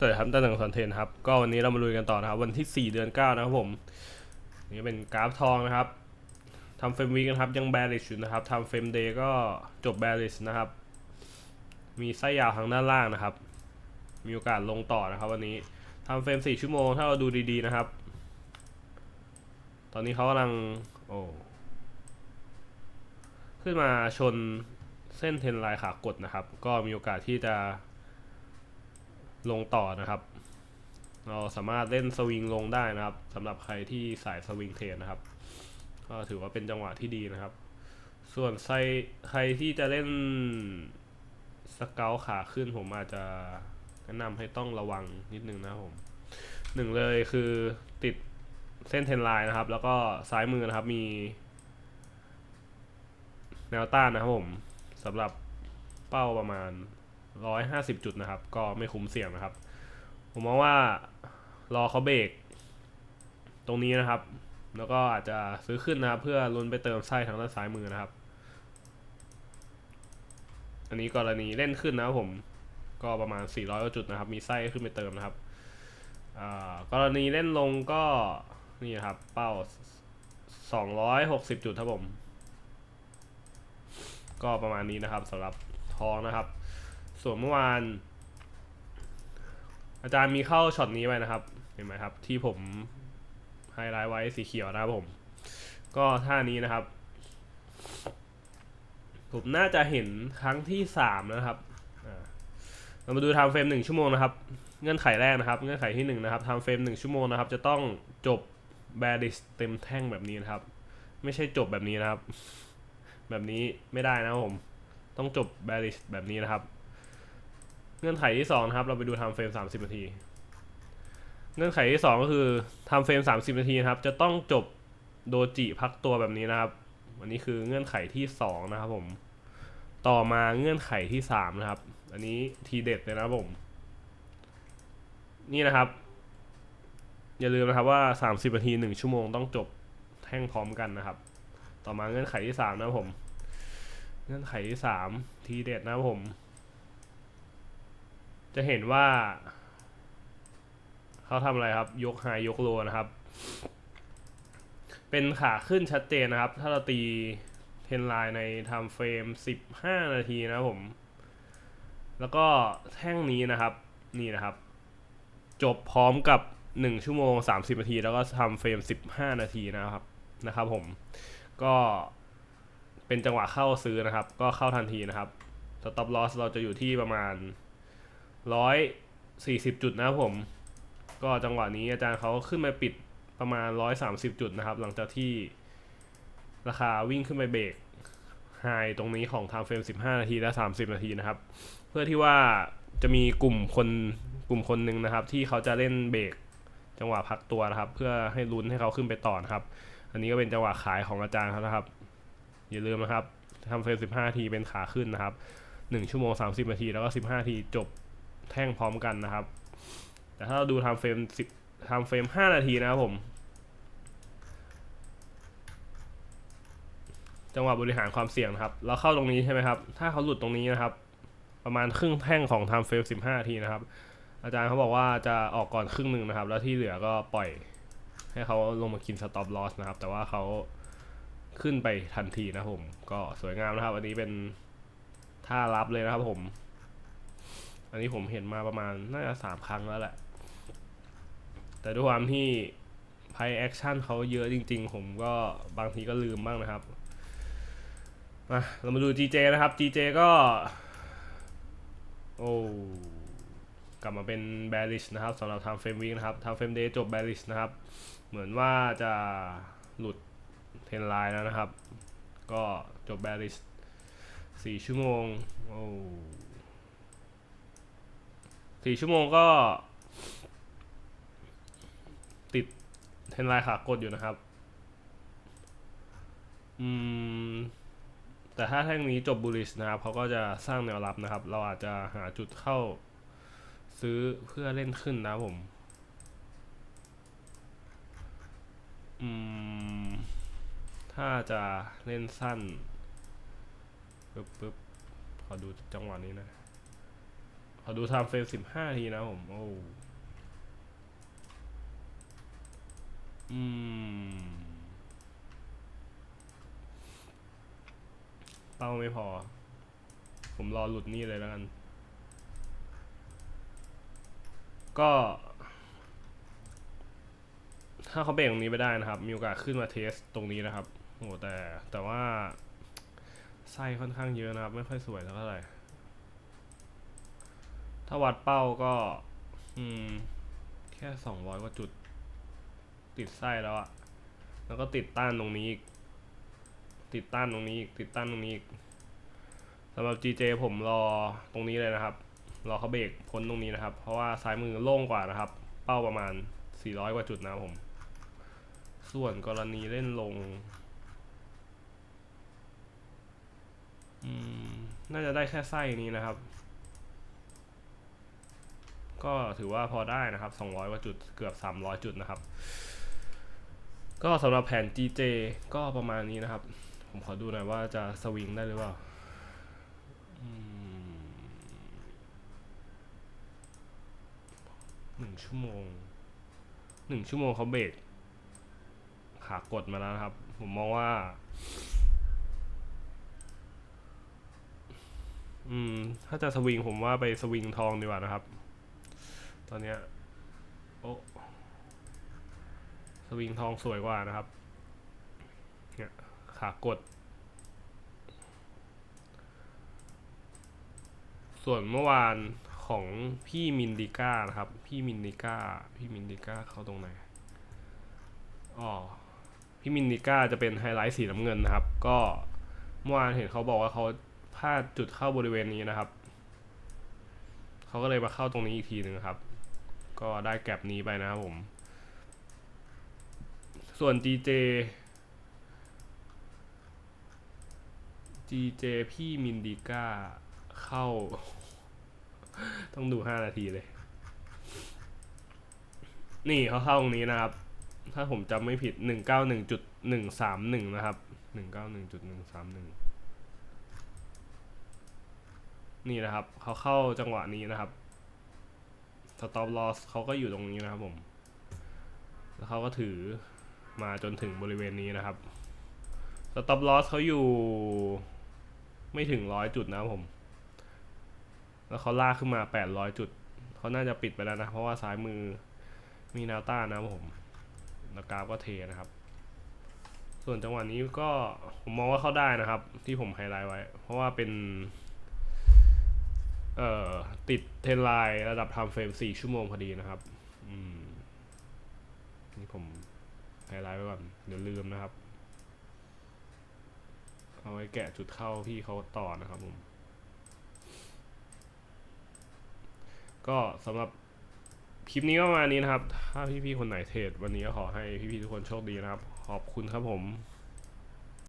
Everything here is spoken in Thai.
สวัสดีครับตั้งหนึ่งคอนเทนครับก็วันนี้เรามาลุยกันต่อนะครับ วันที่ 4 เดือน 9 นะครับผม นี่เป็นกราฟทองนะครับทำเฟรมวีกันครับยังแบริชอยู่นะครับทำเฟรมเดย์ก็จบแบริชนะครับ มีไส้ยาวทางด้านล่างนะครับ มีโอกาสลงต่อนะครับ วันนี้ทำเฟรม 4 ชั่วโมงถ้าเราดูดีๆนะครับ ตอนนี้เขากำลังโอ้ขึ้นมาชนเส้นเทรนไลน์ขากดนะครับ ก็มีโอกาสที่จะ ลงต่อนะครับ เราสามารถเล่นสวิงลงได้นะครับสำหรับใครที่สายสวิงเทรดนะครับ ก็ถือว่าเป็นจังหวะที่ดีนะครับ ส่วนใครใครที่จะเล่นสเกลขาขึ้นผมอาจจะแนะนำให้ต้องระวังนิดนึงนะผมหนึ่งเลยคือติดเส้นเทนไลน์นะครับ แล้วก็ซ้ายมือนะครับมีแนวต้านนะครับผมสำหรับเป้าประมาณ ร้อยห้าสิบจุดนะครับ ก็ไม่คุ้มเสี่ยงนะครับ ผมมองว่ารอเขาเบรกตรงนี้นะครับ แล้วก็อาจจะซื้อขึ้นนะครับ เพื่อลุ้นไปเติมไส้ทางด้านซ้ายมือนะครับ อันนี้กรณีเล่นขึ้นนะครับผมก็ประมาณ 400กว่าจุดนะครับ มีไส้ขึ้นไปเติมนะครับอ่ากรณีเล่นลงก็นี่นะครับ เป้า 260 จุดครับผม ก็ประมาณนี้นะครับสำหรับทองนะครับ ส่วนเมื่อวาน อาจารย์มีเข้าช็อตนี้ไว้นะครับ เห็นไหมครับ ที่ผมไฮไลท์ไว้สีเขียวนะครับผม ก็ท่านี้นะครับ ผมน่าจะเห็นครั้งที่สามนะครับเรามาดูทม์เฟรมหนึ่งชั่วโมงนะครับ เงื่อนไขแรกนะครับ เงื่อนไขที่หนึ่งนะครับทม์เฟรมหนึ่งชั่วโมงนะครับ จะต้องจบแบริสเต็มแท่งแบบนี้นะครับ ไม่ใช่จบแบบนี้นะครับ แบบนี้ไม่ได้นะผม ต้องจบแบริชแบบนี้นะครับ เงื่อนไขที่สองนะครับ เราไปดูทม์เฟรม30นาที เงื่อนไขที่สองก็คือทม์เฟรม30นาทีนะครับ จะต้องจบโดจิพักตัวแบบนี้นะครับ อันนี้คือเงื่อนไขที่สองนะครับผม ต่อมาเงื่อนไขที่สามนะครับ อันนี้ทีเด็ดเลยนะครับผม นี่นะครับ อย่าลืมนะครับว่า30นาที1ชั่วโมงต้องจบแท่งพร้อมกันนะครับ ต่อมาเงื่อนไขที่สามนะครับผม เงื่อนไขที่สามทีเด็ดนะครับผม จะเห็นว่า เขาทำอะไรครับ ยกไฮยกโลนะครับ เป็นขาขึ้นชัดเจนนะครับ ถ้าเราตีเทนไลน์ในไทม์เฟรม 15 นาทีนะผม แล้วก็แท่งนี้นะครับ นี่นะครับ จบพร้อมกับ 1 ชั่วโมง 30 นาที แล้วก็ทำเฟรม 15 นาทีนะครับนะครับผมก็เป็นจังหวะเข้าซื้อนะครับ ก็เข้าทันทีนะครับสต็อปลอสเราจะอยู่ที่ประมาณ 140จุดนะครับผม ก็จังหวะนี้อาจารย์เขาขึ้นมาปิดประมาณ130จุดนะครับ หลังจากที่ราคาวิ่งขึ้นไปเบรกไฮตรงนี้ของ time frame 15 นาที และ 30 นาทีนะครับ เพื่อที่ว่าจะมีกลุ่มคนกลุ่มคนหนึ่งนะครับ ที่เขาจะเล่นเบรกจังหวะพักตัวนะครับ เพื่อให้ลุ้นให้เขาขึ้นไปต่อนะครับ อันนี้ก็เป็นจังหวะขายของอาจารย์เขานะครับ อย่าลืมนะครับทำเฟรม15 นาทีเป็นขาขึ้นนะครับ 1 ชั่วโมง 30 นาที แล้วก็ 15 นาทีจบ แท่งพร้อมกันนะครับ แต่ถ้าเราดูทำเฟรม10ทำเฟรม5นาทีนะครับผมจังหวะบริหารความเสี่ยงนะครับ เราเข้าตรงนี้ใช่ไหมครับ ถ้าเขาหลุดตรงนี้นะครับ ประมาณครึ่งแท่งของทำเฟรม15 นาทีนะครับ อาจารย์เขาบอกว่าจะออกก่อนครึ่งหนึ่งนะครับ แล้วที่เหลือก็ปล่อยให้เขาลงมากินสต็อปลอสนะครับ แต่ว่าเขาขึ้นไปทันทีนะผม ก็สวยงามนะครับ อันนี้เป็นท่ารับเลยนะครับผม อันนี้ผมเห็นมาประมาณน่าจะสามครั้งแล้วแหละ แต่ด้วยความที่ไพแอคชั่นเขาเยอะจริง ๆ ผมก็บางทีก็ลืมบ้างนะครับมาเรามาดู GJ นะครับ GJ ก็ โอ้กลับมาเป็น bearish นะครับสำหรับ time frame week นะครับ time frame day จบ bearish นะครับ เหมือนว่าจะหลุดเทนไลน์แล้วนะครับ ก็จบ bearish สี่ชั่วโมง โอ้ สี่ชั่วโมงก็ ติดเทนไลน์ขากดอยู่นะครับ อืม แต่ถ้าแท่งนี้จบ bullish นะครับเขาก็จะสร้างแนวรับนะครับ เราอาจจะหาจุดเข้าซื้อเพื่อเล่นขึ้นนะผม อืม ถ้าจะเล่นสั้นปึ๊บปึ๊บขอดูจังหวะนี้นะ ขอดูไทม์เฟรมสิบห้าทีนะผม โอ้อืม เป้าไม่พอ ผมรอหลุดนี่เลยแล้วกัน ก็ ถ้าเขาเบรกตรงนี้ไม่ได้นะครับ มีโอกาสขึ้นมาเทสตรงนี้นะครับโอ้แต่แต่ว่า ไส้ค่อนข้างเยอะนะครับ ไม่ค่อยสวยเท่าไหร่ ถ้าวัดเป้าก็ อืม แค่สองร้อยกว่าจุด ติดไส้แล้วอะแล้วก็ติดต้านตรงนี้อีก ติดต้านตรงนี้อีก ติดต้านตรงนี้อีกสำหรับ GJ ผมรอตรงนี้เลยนะครับ รอเขาเบรกพ้นตรงนี้นะครับ เพราะว่าซ้ายมือโล่งกว่านะครับ เป้าประมาณ 400 กว่าจุดนะผม ส่วนกรณีเล่นลง น่าจะได้แค่ไส้นี้นะครับ ก็ถือว่าพอได้นะครับ 200 กว่าจุดเกือบ 300 จุดนะครับ ก็สำหรับแผน GJ ก็ประมาณนี้นะครับ ผมขอดูหน่อยว่าจะสวิงได้หรือเปล่าหนึ่งชั่วโมงหนึ่งชั่วโมงเขาเบรกขากดมาแล้วนะครับ ผมมองว่า อืม ถ้าจะสวิงผมว่าไปสวิงทองดีกว่านะครับ ตอนเนี้ยโอ้สวิงทองสวยกว่านะครับเนี่ยขากด ส่วนเมื่อวานของพี่มินดิก้านะครับ พี่มินดิก้า พี่มินดิก้าเข้าตรงไหนอ๋อพี่มินดิก้าจะเป็นไฮไลท์สีน้ำเงินนะครับ ก็เมื่อวานเห็นเขาบอกว่าเขาพลาดจุดเข้าบริเวณนี้นะครับ เขาก็เลยมาเข้าตรงนี้อีกทีหนึ่งครับ ก็ได้แก็บนี้ไปนะครับผม ส่วน GJ GJ พี่มินดิก้าเข้า ต้องดูห้านาทีเลย นี่เขาเข้าตรงนี้นะครับ ถ้าผมจำไม่ผิดหนึ่งเก้าหนึ่งจุดหนึ่งสามหนึ่งนะครับหนึ่งเก้าหนึ่งจุดหนึ่งสามหนึ่งนี่นะครับ เขาเข้าจังหวะนี้นะครับ stop loss เขาก็อยู่ตรงนี้นะครับผม แล้วเขาก็ถือมาจนถึงบริเวณนี้นะครับ stop loss เขาอยู่ไม่ถึงร้อยจุดนะครับผม แล้วเขาลากขึ้นมาแปดร้อยจุด เขาน่าจะปิดไปแล้วนะ เพราะว่าซ้ายมือมีแนวต้านนะครับผมแล้วกราฟก็เทนะครับ ส่วนจังหวะนี้ก็ผมมองว่าเขาได้นะครับ ที่ผมไฮไลท์ไว้ เพราะว่าเป็น เอ่อติดเทรนไลน์ระดับ time frame 4ชั่วโมงพอดีนะครับ อืม นี่ผมไฮไลท์ไว้ก่อน เดี๋ยวลืมนะครับ เอาไว้แกะจุดเข้าพี่เขาต่อนะครับผม ก็สำหรับคลิปนี้ก็ประมาณนี้นะครับ ถ้าพี่ๆคนไหนเทรดวันนี้ก็ขอให้พี่ๆทุกคนโชคดีนะครับ ขอบคุณครับผม